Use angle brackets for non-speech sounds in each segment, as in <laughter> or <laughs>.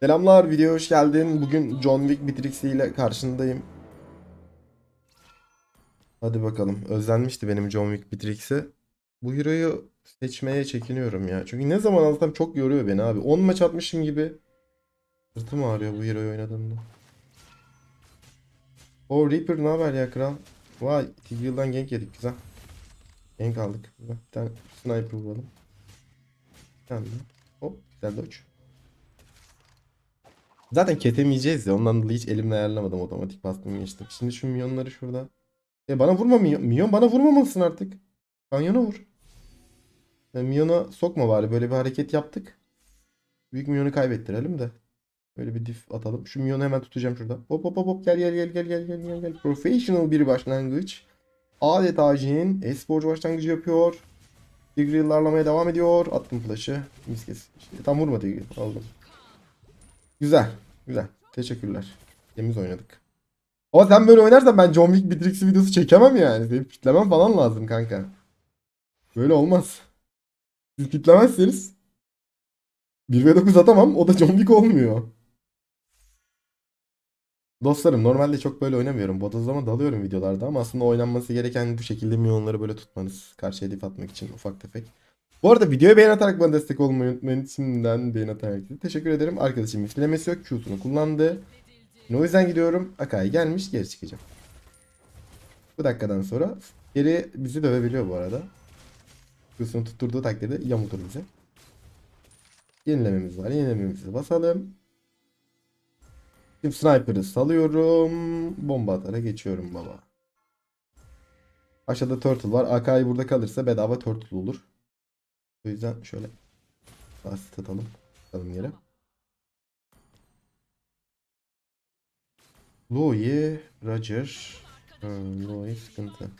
Selamlar, videoya hoş geldin. Bugün John Wick Matrix ile karşındayım. Hadi bakalım. Özlenmişti benim John Wick Matrix'i. Bu hero'yu seçmeye çekiniyorum ya. Çünkü ne zaman alsam çok yoruyor beni abi. 10 maç atmışım gibi. Sırtım ağrıyor bu hero'yu oynadığımda. O Reaper ne haber ya kral? Vay, Tigreal'dan gank yedik güzel. Gank aldık. Bir tane sniper vuralım. Bir tane daha. Hop, güzel dodge. Zaten kesemeyeceğiz ya. Ondan dolayı hiç elimle ayarlamadım. Otomatik bastım geçtim. Şimdi şu minyonları şurada. E bana vurma minyon. Minyon bana vurmamalısın artık. Kanyona vur. E, minyona sokma bari. Böyle bir hareket yaptık. Büyük minyonu kaybettirelim de. Böyle bir diff atalım. Şu minyonu hemen tutacağım şurada. Hop hop hop hop gel gel gel gel gel gel gel gel. Professional bir başlangıç. Adeta Jin e-sporcu başlangıcı yapıyor. Tigreal'larlamaya devam ediyor. Attım flash'ı. Mis kes. İşte tam vurmadı. Aldım. Güzel. Güzel. Teşekkürler. Temiz oynadık. Ama sen böyle oynarsan ben John Wick Matrix videosu çekemem yani. Seni kitlemem falan lazım kanka. Böyle olmaz. Siz kitlemezseniz 1 ve 9 atamam. O da John Wick olmuyor. Dostlarım normalde çok böyle oynamıyorum. Bodozlama dalıyorum videolarda ama aslında oynanması gereken bu şekilde milyonları böyle tutmanız. Karşı hedef atmak için ufak tefek. Bu arada videoya beğen atarak bana destek olmayı unutmayın. Şimdiden beğen atarak. Teşekkür ederim. Arkadaşım misfilemesi yok. Q'sunu kullandı. O yüzden gidiyorum. Akai gelmiş. Geri çıkacağım. Bu dakikadan sonra geri bizi dövebiliyor bu arada. Q'sunu tutturduğu takdirde yamutur bize. Yenilememiz var. Yenilememizi basalım. Şimdi sniper'ı salıyorum. Bomba atara geçiyorum baba. Aşağıda turtle var. Akai burada kalırsa bedava turtle olur. O yüzden şöyle basit atalım. Atalım yere. Louis, Roger. Louis sıkıntı.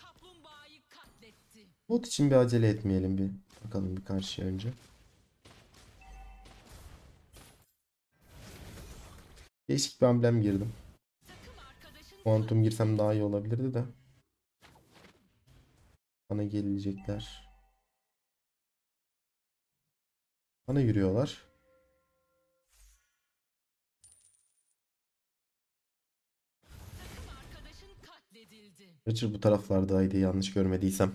Bot için bir acele etmeyelim bir. Bakalım bir karşıya önce. Değişik bir amblem girdim. Quantum girsem daha iyi olabilirdi de. Bana gelecekler. Bana yürüyorlar. Richard bu taraflardaydı yanlış görmediysem.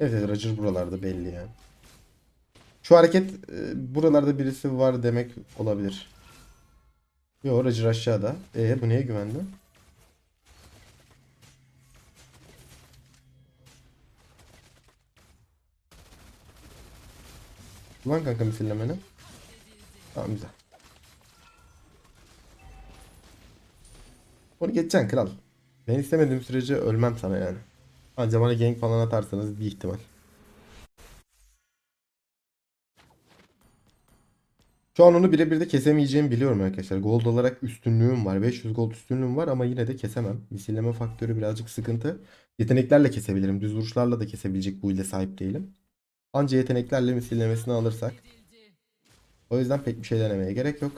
Evet Roger buralarda belli yani. Şu hareket e, buralarda birisi var demek olabilir. Yo Roger aşağıda. E bu neye güvendi? Ulan kanka misillemeni. Tamam güzel. Onu geçeceksin kral. Ben istemediğim sürece ölmem sana yani. Anca bana gank falan atarsanız bir ihtimal. Şu an onu birebir de kesemeyeceğimi biliyorum arkadaşlar. Gold olarak üstünlüğüm var. 500 gold üstünlüğüm var ama yine de kesemem. Misilleme faktörü birazcık sıkıntı. Yeteneklerle kesebilirim. Düz vuruşlarla da kesebilecek bu ile sahip değilim. Anca yeteneklerle misillemesini alırsak. O yüzden pek bir şey denemeye gerek yok.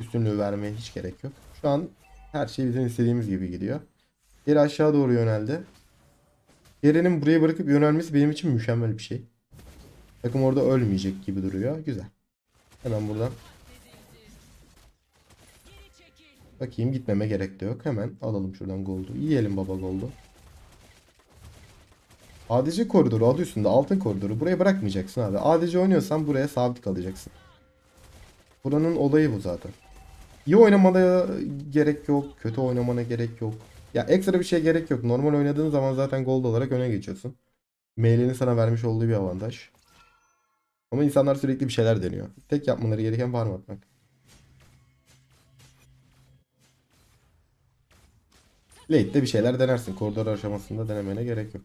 Üstünlüğü vermeye hiç gerek yok. Şu an her şey bizim istediğimiz gibi gidiyor. Geri aşağı doğru yöneldi. Geri'nin buraya bırakıp yönelmesi benim için mükemmel bir şey. Takım orada ölmeyecek gibi duruyor. Güzel. Hemen buradan bakayım gitmeme gerek de yok. Hemen alalım şuradan gold'u. Yiyelim baba gold'u. ADC koridoru adı üstünde altın koridoru. Buraya bırakmayacaksın abi. ADC oynuyorsan buraya sabit kalacaksın. Buranın olayı bu zaten. İyi oynamana gerek yok. Kötü oynamana gerek yok. Ya ekstra bir şeye gerek yok. Normal oynadığın zaman zaten gold olarak öne geçiyorsun. Mail'inin sana vermiş olduğu bir avantaj. Ama insanlar sürekli bir şeyler deniyor. Tek yapmaları gereken farm atmak. Late'de bir şeyler denersin. Koridor aşamasında denemene gerek yok.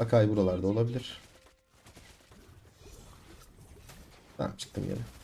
Akai buralarda olabilir. Tamam çıktım geri.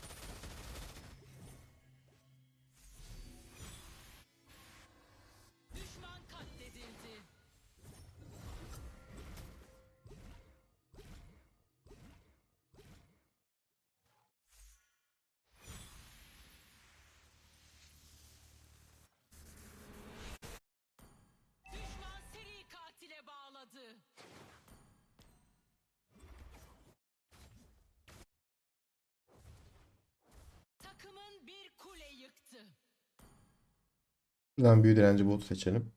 Buradan büyü direnci botu seçelim.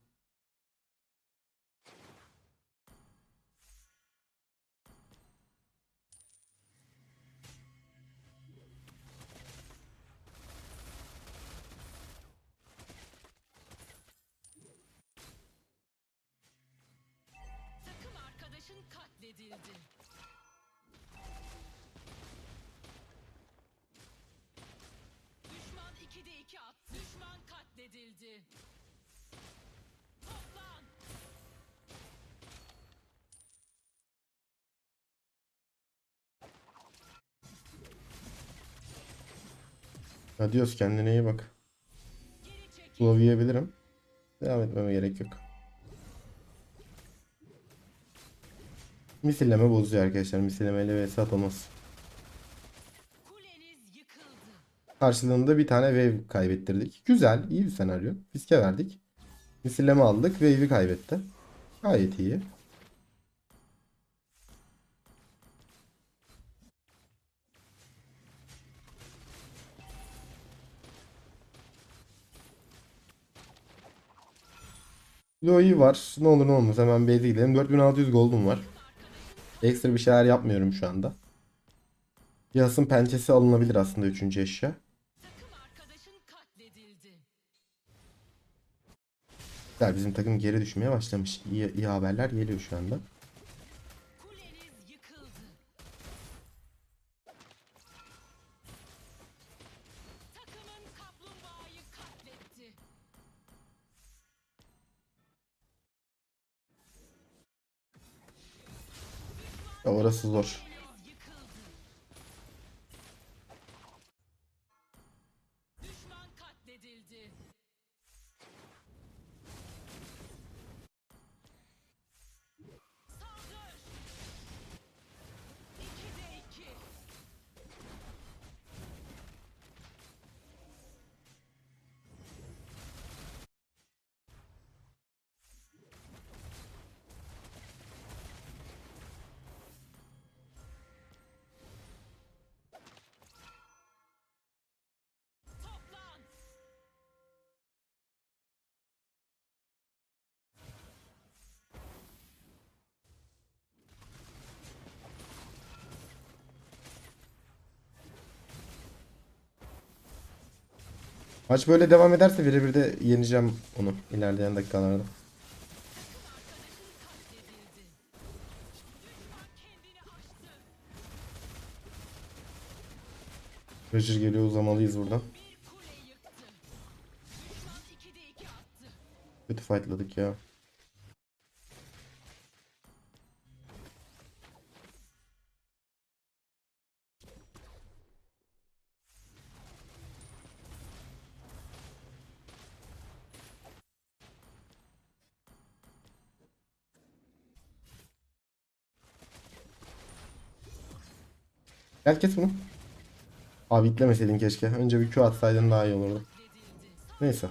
Adios kendine iyi bak. Glove yiyebilirim. Devam etmeme gerek yok. Misilleme bozuyor arkadaşlar. Misillemeyle vs atılmaz. Karşılığında bir tane wave kaybettirdik. Güzel, iyi bir senaryo. Fiske verdik. Misilleme aldık. Wave'i kaybetti. Gayet iyi. İyi var. Ne olur ne olmaz. Hemen base'e gidelim. 4600 gold'um var. Ekstra bir şeyler yapmıyorum şu anda. Yasın pençesi alınabilir aslında 3. eşya. Güzel bizim takım geri düşmeye başlamış. İyi, iyi haberler geliyor şu anda. Orası zor. Maç böyle devam ederse birebir de yeneceğim onu ilerleyen dakikalarda. Roger geliyor uzamalıyız buradan. Bir kule yıktı. Düşman 2'de 2 attı. Kötü fightladık ya. Gel kes bunu. Abi itlemeseydin keşke. Önce bir Q atsaydın daha iyi olurdu. Neyse.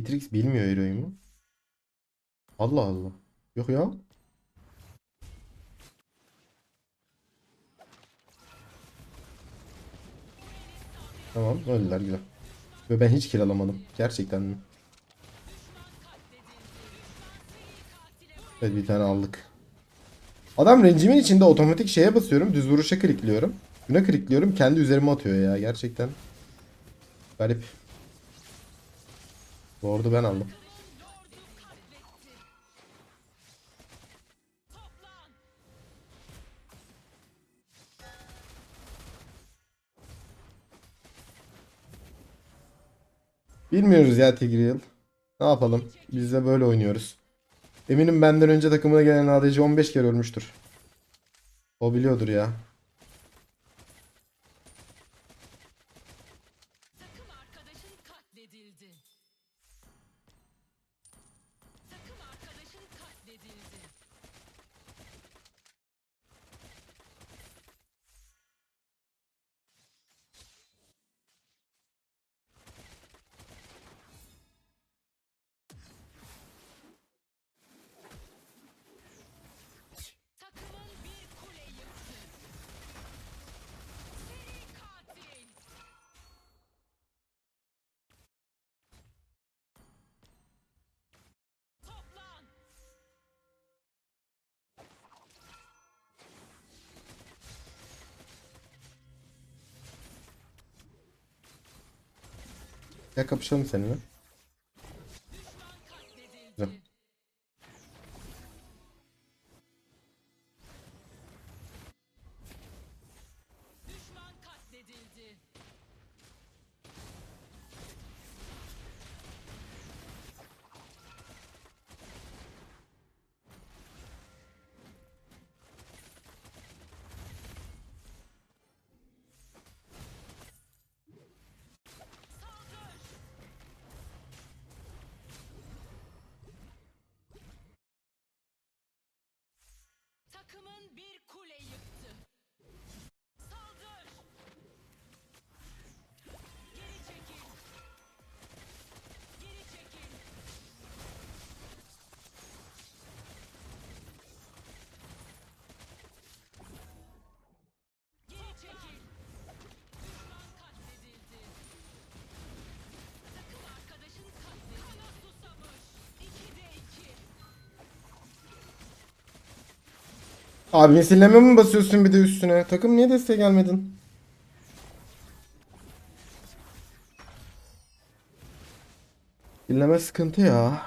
Bitrix bilmiyor Hero'yu mu? Allah Allah. Yok ya. Tamam öldüler güzel. Ve ben hiç kill alamadım. Gerçekten mi? Evet bir tane aldık. Adam rencimin içinde otomatik şeye basıyorum. Düz vuruşa klikliyorum. Buna klikliyorum. Kendi üzerime atıyor ya. Gerçekten. Garip. Lord'u ben aldım. Bilmiyoruz ya Tigreal. Ne yapalım? Biz de böyle oynuyoruz. Eminim benden önce takımına gelen ADC 15 kere ölmüştür. O biliyordur ya. Ya kapışalım seninle. Abi misilleme mi basıyorsun bir de üstüne? Takım niye desteğe gelmedin? Misilleme sıkıntı ya.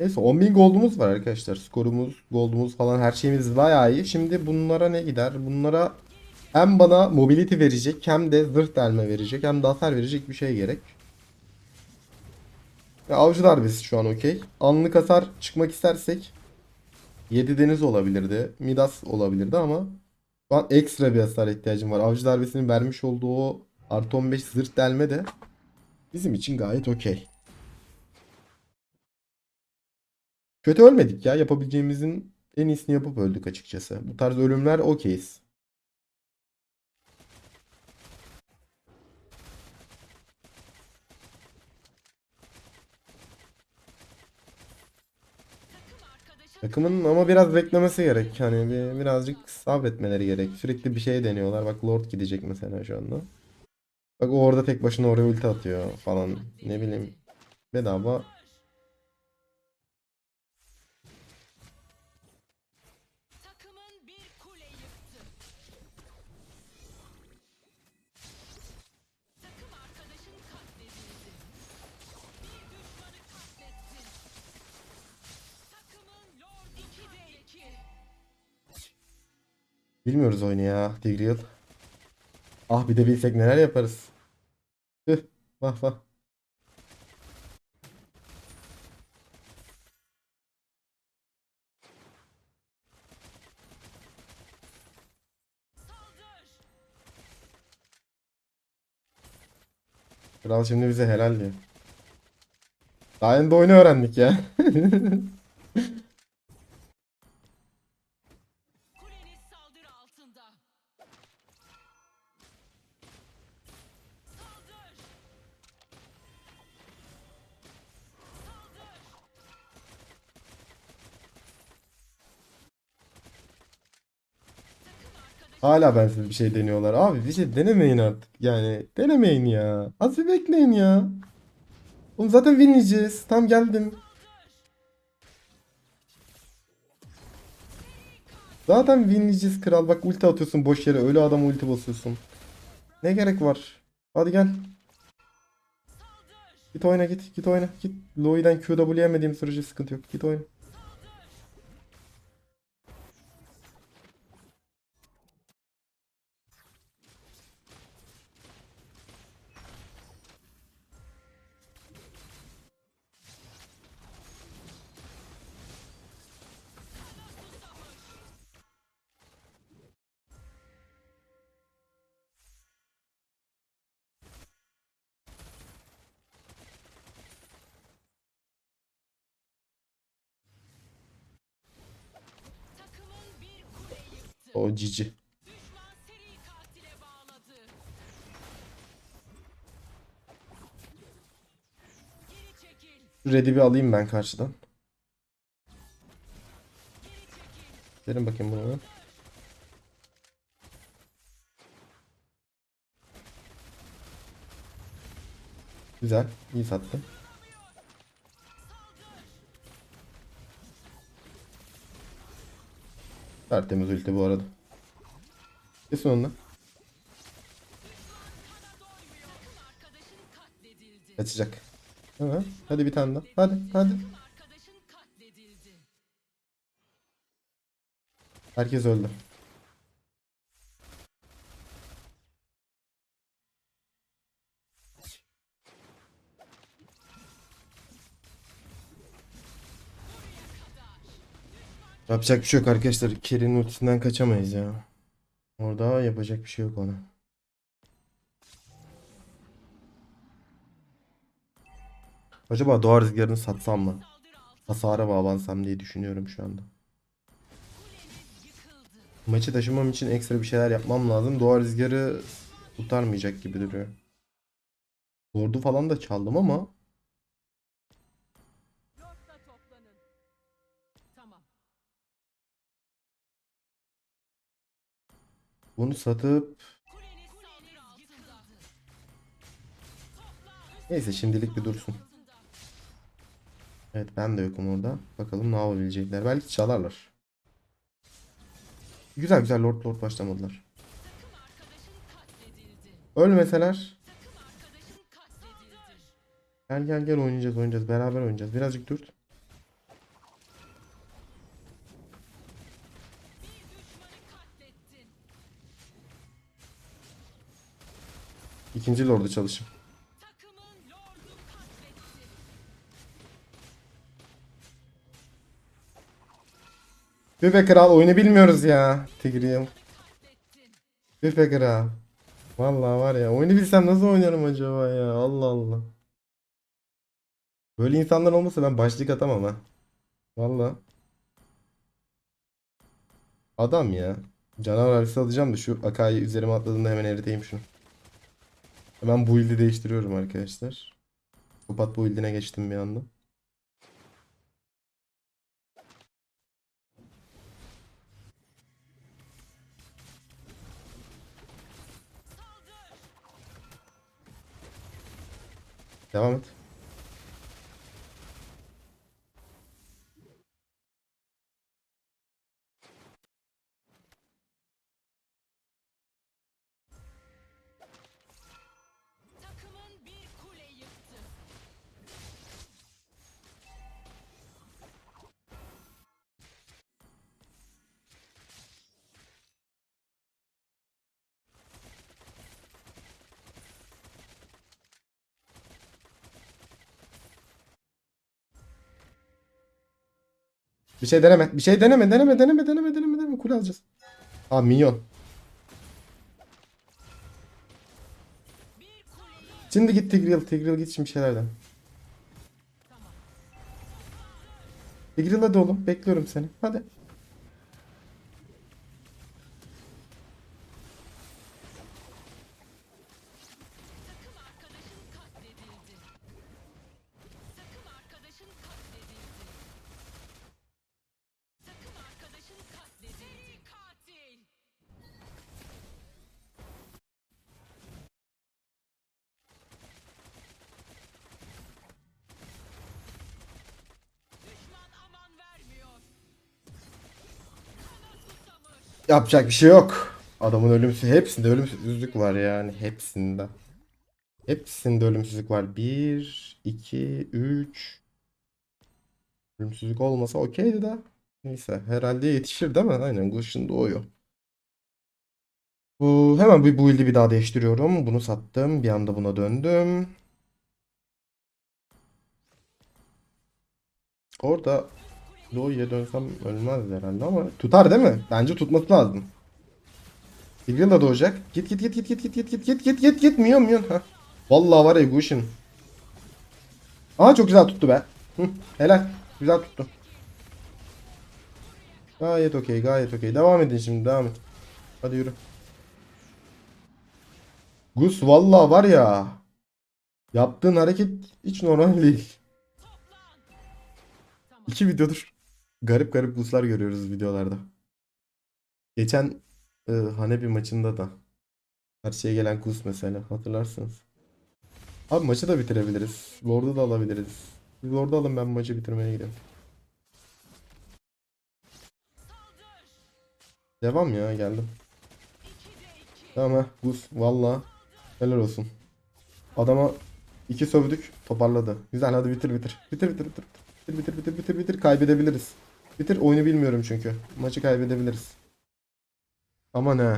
Neyse 10.000 gold'umuz var arkadaşlar. Skorumuz, gold'umuz falan her şeyimiz bayağı iyi. Şimdi bunlara ne gider? Bunlara hem bana mobility verecek hem de zırh delme verecek hem de hasar verecek bir şey gerek. Ya avcı darbesi şu an okey. Anlık hasar çıkmak istersek 7 deniz olabilirdi. Midas olabilirdi ama şu an ekstra bir hasar ihtiyacım var. Avcı darbesinin vermiş olduğu o artı 15 zırh delme de bizim için gayet okey. Kötü ölmedik ya. Yapabileceğimizin en iyisini yapıp öldük açıkçası. Bu tarz ölümler okeyiz. Takımın ama biraz beklemesi gerek. Hani bir, birazcık sabretmeleri gerek. Sürekli bir şey deniyorlar. Bak Lord gidecek mesela şu anda. Bak o orada tek başına oraya ulti atıyor falan. Ne bileyim. Bedava Bilmiyoruz oyunu ya Tigreal. Ah bir de bilsek neler yaparız. Tüh. Vah vah. Kral şimdi bize helal diyor. Daha yeni de oyunu öğrendik ya. <laughs> Hala bensiz bir şey deniyorlar. Abi bir şey denemeyin artık. Yani denemeyin ya. Az bir bekleyin ya. Oğlum zaten winleyeceğiz. Tam geldim. Zaten winleyeceğiz kral. Bak ulti atıyorsun boş yere. Ölü adama ulti basıyorsun. Ne gerek var? Hadi gel. Git oyna git. Git oyna. Git. Loi'den QW yemediğim sürece sıkıntı yok. Git oyna. O cici. Red'i bir alayım ben karşıdan. Gelin bakayım bunu. Güzel. iyi sattı. Tertemiz ulti bu arada. Kesin onunla. Kaçacak. Evet. Hadi bir tane daha. Hadi hadi. Herkes öldü. Yapacak bir şey yok arkadaşlar. Kerry'nin ultisinden kaçamayız ya. Orada yapacak bir şey yok ona. Acaba doğa rüzgarını satsam mı? Hasara bağlansam diye düşünüyorum şu anda. Maçı taşımam için ekstra bir şeyler yapmam lazım. Doğa rüzgarı kurtarmayacak gibi duruyor. Lord'u falan da çaldım ama bunu satıp neyse şimdilik bir dursun. Evet ben de yokum orada. Bakalım ne yapabilecekler. Belki çalarlar. Güzel güzel Lord Lord başlamadılar. Ölmeseler gel gel gel oynayacağız oynayacağız. Beraber oynayacağız. Birazcık dur. İkinci Lord'u çalışım. Katletti. Küpe kral oyunu bilmiyoruz ya. Tigreal. Katlettin. Küpe kral. Vallahi var ya oyunu bilsem nasıl oynarım acaba ya. Allah Allah. Böyle insanlar olmasa ben başlık atamam ha. Vallahi. Adam ya. Canavar harisi alacağım da şu Akai'yi üzerime atladığında hemen eriteyim şunu. Hemen build'i değiştiriyorum arkadaşlar. Kapat build'ine geçtim bir anda. Devam et. Bir şey deneme. Bir şey deneme. Deneme deneme deneme deneme deneme. Kule alacağız. Aa minyon. Şimdi git Tigreal. Tigreal git şimdi şeylerden. Tigreal hadi oğlum. Bekliyorum seni. Hadi. Yapacak bir şey yok. Adamın ölümsüz. Hepsinde ölümsüzlük var yani. Hepsinde. Hepsinde ölümsüzlük var. 1, 2, 3. Ölümsüzlük olmasa okeydi de. Neyse herhalde yetişir değil mi? Aynen Gush'ın doğuyor. Bu hemen bu build'i bir daha değiştiriyorum. Bunu sattım. Bir anda buna döndüm. Orada Doğu'ya dönsem ölmez herhalde ama tutar değil mi? Bence tutması lazım. Tigreal da doğacak. Git git git git git git git git git git git git Miyon Miyon. Vallahi var ya Gush'in. Aa çok güzel tuttu be. Hı, helal. Güzel tuttu. Gayet okey gayet okey. Devam edin şimdi devam et. Hadi yürü. Gus vallahi var ya. Yaptığın hareket hiç normal değil. İki videodur garip garip Guslar görüyoruz videolarda. Geçen e, Hanebi maçında da karşıya gelen Gus mesela hatırlarsınız. Abi maçı da bitirebiliriz. Lord'u da alabiliriz. Lord'u alın ben maçı bitirmeye gidiyorum. Devam ya geldim. Tamam ha Gus valla helal olsun. Adama iki sövdük toparladı. Güzel hadi bitir bitir. Bitir bitir bitir. Bitir bitir bitir bitir bitir kaybedebiliriz. Bitir oyunu bilmiyorum çünkü. Maçı kaybedebiliriz. Ama ne?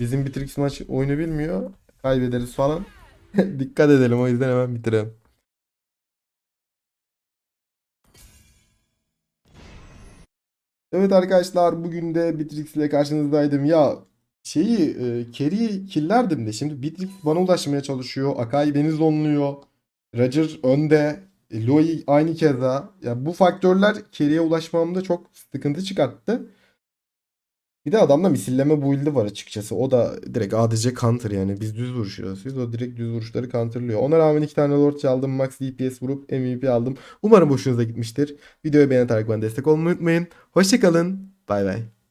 Bizim Bitrix maç oyunu bilmiyor. Kaybederiz falan. <laughs> Dikkat edelim o yüzden hemen bitirelim. Evet arkadaşlar bugün de Bitrix ile karşınızdaydım. Ya şeyi e, carry'i killerdim de şimdi Bitrix bana ulaşmaya çalışıyor. Akai beni zonluyor. Roger önde. E, Loi aynı keza. Ya bu faktörler carry'e ulaşmamda çok sıkıntı çıkarttı. Bir de adamda misilleme build'i var açıkçası. O da direkt ADC counter yani. Biz düz vuruşuyoruz. Biz o direkt düz vuruşları counterlıyor. Ona rağmen iki tane Lord çaldım. Max DPS vurup MVP aldım. Umarım hoşunuza gitmiştir. Videoyu beğenerek bana destek olmayı unutmayın. Hoşçakalın. Bay bay.